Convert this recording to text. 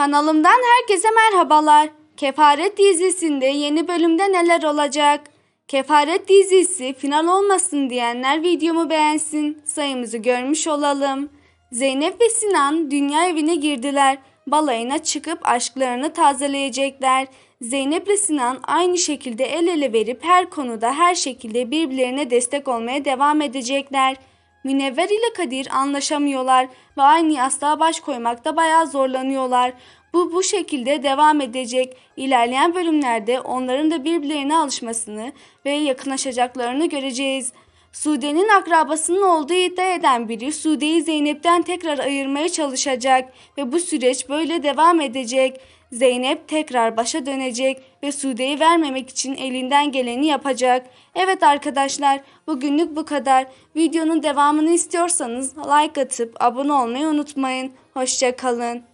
Kanalımdan herkese merhabalar. Kefaret dizisinde yeni bölümde neler olacak? Kefaret dizisi final olmasın diyenler videomu beğensin. Sayımızı görmüş olalım. Zeynep ve Sinan dünya evine girdiler. Balayına çıkıp aşklarını tazeleyecekler. Zeynep ile Sinan aynı şekilde el ele verip her konuda her şekilde birbirlerine destek olmaya devam edecekler. Münevver ile Kadir anlaşamıyorlar ve aynı yastığa baş koymakta bayağı zorlanıyorlar. Bu bu şekilde devam edecek. İlerleyen bölümlerde onların da birbirlerine alışmasını ve yakınlaşacaklarını göreceğiz. Sude'nin akrabasının olduğu iddia eden biri Sude'yi Zeynep'ten tekrar ayırmaya çalışacak ve bu süreç böyle devam edecek. Zeynep tekrar başa dönecek ve Sude'yi vermemek için elinden geleni yapacak. Evet arkadaşlar bugünlük bu kadar. Videonun devamını istiyorsanız like atıp abone olmayı unutmayın. Hoşçakalın.